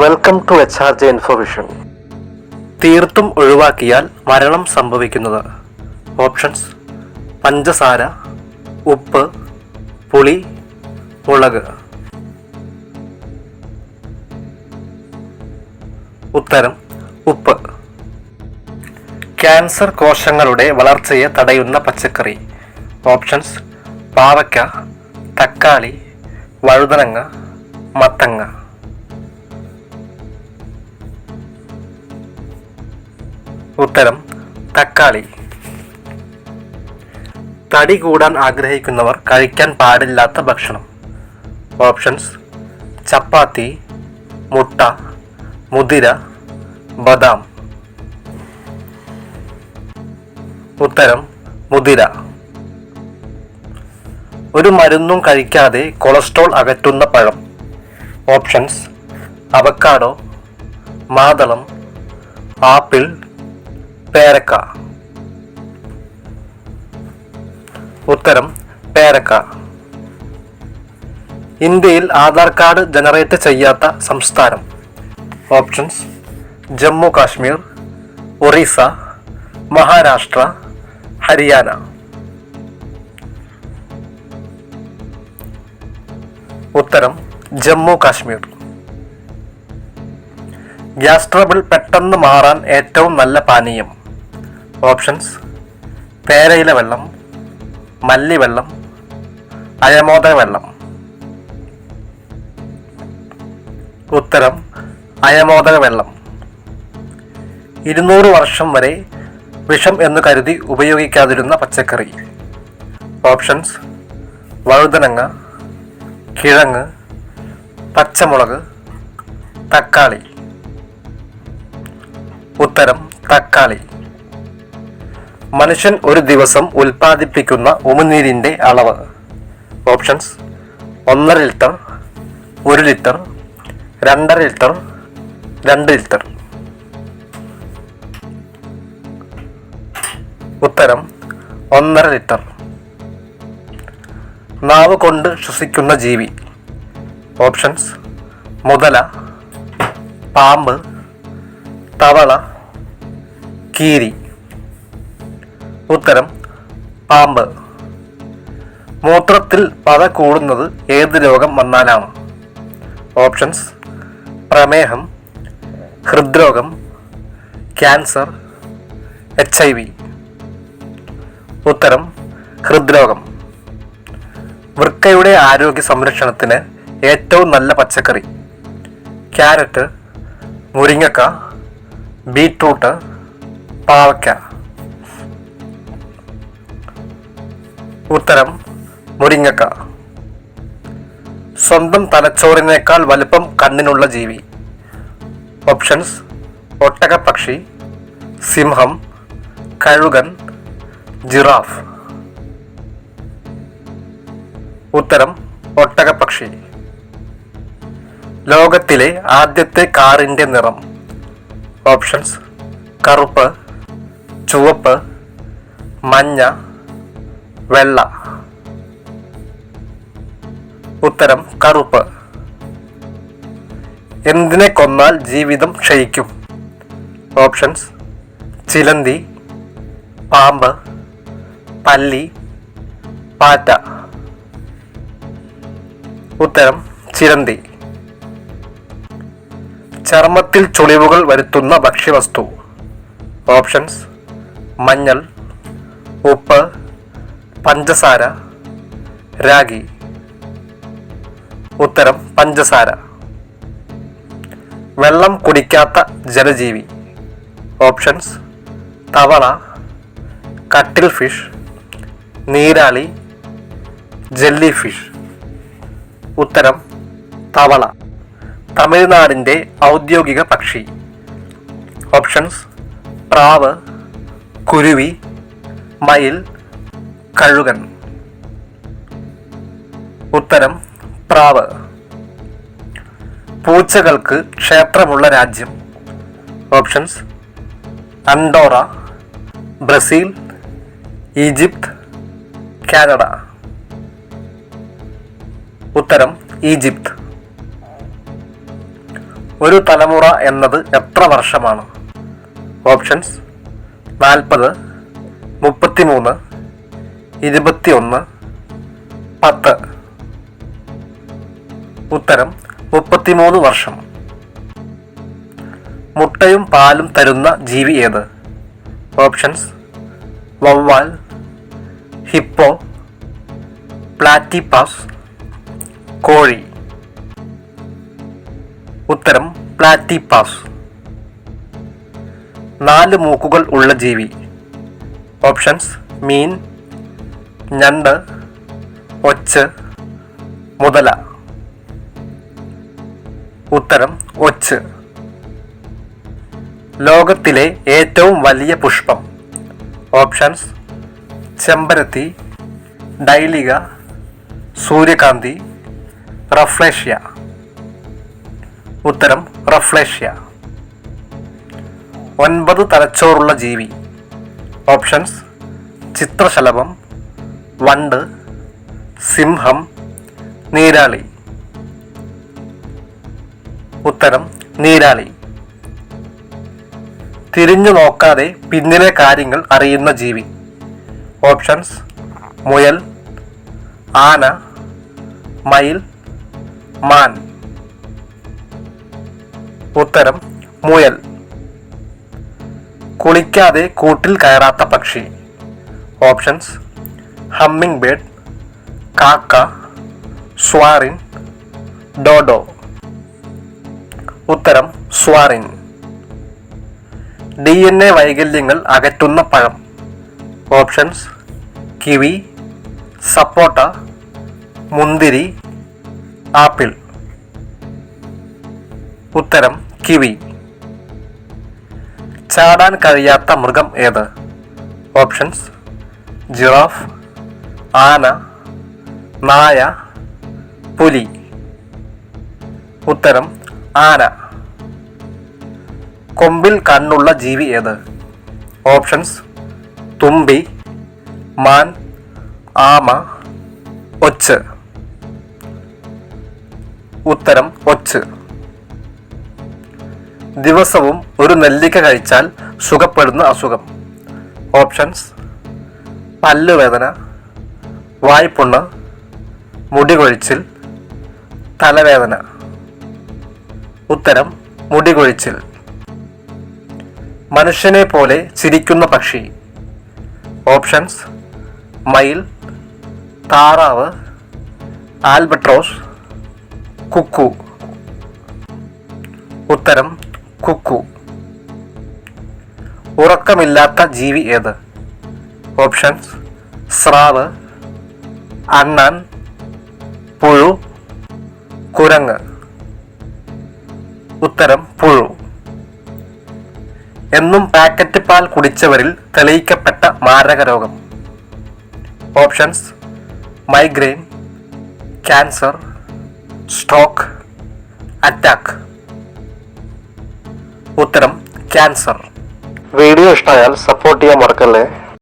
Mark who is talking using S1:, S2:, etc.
S1: Welcome to H R J information തീർത്തും ഒഴിവാക്കിയാൽ മരണം സംഭവിക്കുന്നത്. ഓപ്ഷൻസ് പഞ്ചസാര ഉപ്പ് പുളി മുളക്. ഉത്തരം ഉപ്പ്. ക്യാൻസർ കോശങ്ങളുടെ വളർച്ചയെ തടയുന്ന പച്ചക്കറി. ഓപ്ഷൻസ് പാവയ്ക്ക തക്കാളി വഴുതനങ്ങ മത്തങ്ങ. ഉത്തരം തക്കാളി. തടി കൂടാൻ ആഗ്രഹിക്കുന്നവർ കഴിക്കാൻ പാടില്ലാത്ത ഭക്ഷണം. ഓപ്ഷൻസ് ചപ്പാത്തി മുട്ട മുതിര ബദാം. ഉത്തരം മുതിര. ഒരു മരുന്നും കഴിക്കാതെ കൊളസ്ട്രോൾ അകറ്റുന്ന പഴം. ഓപ്ഷൻസ് അവക്കാഡോ മാതളം ആപ്പിൾ പേരക്ക. ഉത്തരം പേരക്ക. ഇന്ത്യയിൽ ആധാർ കാർഡ് ജനറേറ്റ് ചെയ്യാത്ത സംസ്ഥാനം. ഓപ്ഷൻസ് ജമ്മു കാശ്മീർ ഒറീസ മഹാരാഷ്ട്ര ഹരിയാന. ഉത്തരം ജമ്മു കാശ്മീർ. ഗ്യാസ് ട്രബിൾ പെട്ടെന്ന് മാറാൻ ഏറ്റവും നല്ല പാനീയം. ഓപ്ഷൻസ്. പേരയില വെള്ളം മല്ലിവെള്ളം അയമോദക വെള്ളം ഉത്തരം അയമോദക വെള്ളം ഇരുന്നൂറ് വർഷം വരെ വിഷം എന്ന് കരുതി ഉപയോഗിക്കാതിരുന്ന പച്ചക്കറി. ഓപ്ഷൻസ് വഴുതനങ്ങ കിഴങ്ങ് പച്ചമുളക് തക്കാളി. ഉത്തരം തക്കാളി. മനുഷ്യൻ ഒരു ദിവസം ഉൽപ്പാദിപ്പിക്കുന്ന ഉമിനീരിന്റെ അളവ്. ഓപ്ഷൻസ് ഒന്നര ലിറ്റർ ഒരു ലിറ്റർ രണ്ടര ലിറ്റർ രണ്ട് ലിറ്റർ. ഉത്തരം ഒന്നര ലിറ്റർ. നാവ് കൊണ്ട് ശ്വസിക്കുന്ന ജീവി. ഓപ്ഷൻസ് മുതല പാമ്പ് തവള കീരി. ഉത്തരം പാമ്പ്. മൂത്രത്തിൽ പത കൂടുന്നത് ഏത് രോഗം വന്നാലാണ്? ഓപ്ഷൻസ് പ്രമേഹം ഹൃദ്രോഗം ക്യാൻസർ എച്ച് ഐ വി. ഉത്തരം ഹൃദ്രോഗം. വൃക്കയുടെ ആരോഗ്യ സംരക്ഷണത്തിന് ഏറ്റവും നല്ല പച്ചക്കറി. ക്യാരറ്റ് മുരിങ്ങക്ക ബീട്രൂട്ട് പാവയ്ക്ക. ഉത്തരം മുരിങ്ങക്ക. സ്വന്തം തലച്ചോറിനേക്കാൾ വലുപ്പം കണ്ണിനുള്ള ജീവി. ഓപ്ഷൻസ് ഒട്ടകപ്പക്ഷി സിംഹം കഴുകൻ ജിറാഫ് ഉത്തരം ഒട്ടകപ്പക്ഷി. ലോകത്തിലെ ആദ്യത്തെ കാറിന്റെ നിറം. ഓപ്ഷൻസ് കറുപ്പ് ചുവപ്പ് മഞ്ഞ. വെള്ള. ഉത്തരം കറുപ്പ്. എന്തിനെ കൊന്നാൽ ജീവിതം ക്ഷയിക്കും? ഓപ്ഷൻസ് ചിലന്തി പാമ്പ് പല്ലി പാറ്റ. ഉത്തരം ചിലന്തി. ചർമ്മത്തിൽ ചുളിവുകൾ വരുത്തുന്ന ഭക്ഷ്യവസ്തു. ഓപ്ഷൻസ് മഞ്ഞൾ ഉപ്പ് പഞ്ചസാര രാഗി. ഉത്തരം പഞ്ചസാര. വെള്ളം കുടിക്കാത്ത ജലജീവി. ഓപ്ഷൻസ് തവള കട്ടിൽ ഫിഷ് നീരാളി ജെല്ലി ഫിഷ് ഉത്തരം തവള. തമിഴ്നാടിന്റെ ഔദ്യോഗിക പക്ഷി. ഓപ്ഷൻസ് പ്രാവ് കുരുവി മയിൽ കഴുകൻ. ഉത്തരം പ്രാവ്. പൂച്ചകൾക്ക് ക്ഷേത്രമുള്ള രാജ്യം. Options Andorra Brazil Egypt Canada. ഉത്തരം ഈജിപ്ത്. ഒരു തലമുറ എന്നത് എത്ര വർഷമാണ്? ഓപ്ഷൻസ് നാൽപ്പത് മുപ്പത്തിമൂന്ന് ഇരുപത്തിയൊന്ന് പത്ത്. ഉത്തരം മുപ്പത്തിമൂന്ന് വർഷം. മുട്ടയും പാലും തരുന്ന ജീവി ഏത്? ഓപ്ഷൻസ് വവ്വാൽ ഹിപ്പോ പ്ലാറ്റിപ്പാസ് കോഴി. ഉത്തരം പ്ലാറ്റിപ്പാസ് നാല് മൂക്കുകൾ ഉള്ള ജീവി. ഓപ്ഷൻസ് മീൻ ഞണ്ട് ഒച്ച് മുതല. ഉത്തരം ഒച്ച്. ലോകത്തിലെ ഏറ്റവും വലിയ പുഷ്പം. ഓപ്ഷൻസ് ചെമ്പരത്തി ഡൈലിക സൂര്യകാന്തി റഫ്ലേഷ്യ. ഉത്തരം റഫ്ലേഷ്യ. ഒൻപത് തലച്ചോറുള്ള ജീവി. ഓപ്ഷൻസ് ചിത്രശലഭം വണ്ട് സിംഹം നീരാളി. ഉത്തരം നീരാളി. തിരിഞ്ഞു നോക്കാതെ പിന്നിലെ കാര്യങ്ങൾ അറിയുന്ന ജീവി. ഓപ്ഷൻസ് മുയൽ ആന മയിൽ മാൻ. ഉത്തരം മുയൽ. കുളിക്കാതെ കൂട്ടിൽ കയറാത്ത പക്ഷി. ഓപ്ഷൻസ് ഹമ്മിങ് ബേഡ് കാക്ക സ്വാറിൻ ഡോഡോ. ഉത്തരം സ്വാറിൻ. ഡി എൻ എ വൈകല്യങ്ങൾ അകറ്റുന്ന പഴം. ഓപ്ഷൻസ് കിവി സപ്പോട്ട മുന്തിരി ആപ്പിൾ. ഉത്തരം കിവി. ചാടാൻ കഴിയാത്ത മൃഗം ഏത്? ഓപ്ഷൻസ് ജിറാഫ് ആന നായ പുലി. ഉത്തരം ആന. കൊമ്പിൽ കണ്ണുള്ള ജീവി ഏത്? ഓപ്ഷൻസ് തുമ്പി മാൻ ആമ ഒച്ച്. ഉത്തരം ഒച്ച്. ദിവസവും ഒരു നെല്ലിക്ക കഴിച്ചാൽ സുഖപ്പെടുന്ന അസുഖം. ഓപ്ഷൻസ് പല്ലുവേദന വായ്പുണ്ണ് മുടി കൊഴിച്ചിൽ തലവേദന. ഉത്തരം മുടി കൊഴിച്ചിൽ മനുഷ്യനെ പോലെ ചിരിക്കുന്ന പക്ഷി. ഓപ്ഷൻസ് മയിൽ താറാവ് ആൽബട്രോസ് കുക്കു. ഉത്തരം കുക്കു. ഉറക്കമില്ലാത്ത ജീവി ഏത്? ഓപ്ഷൻസ് സ്രാവ് അണ്ണാൻ പുഴു കുരങ്ങ്. ഉത്തരം പുഴു. എന്നും പാക്കറ്റ് പാൽ കുടിച്ചവരിൽ തെളിയിക്കപ്പെട്ട മാരക രോഗം. Options migraine cancer stroke attack. ഉത്തരം ക്യാൻസർ. വീഡിയോ ഇഷ്ടമായാൽ സപ്പോർട്ട് ചെയ്യാൻ മറക്കല്ലേ?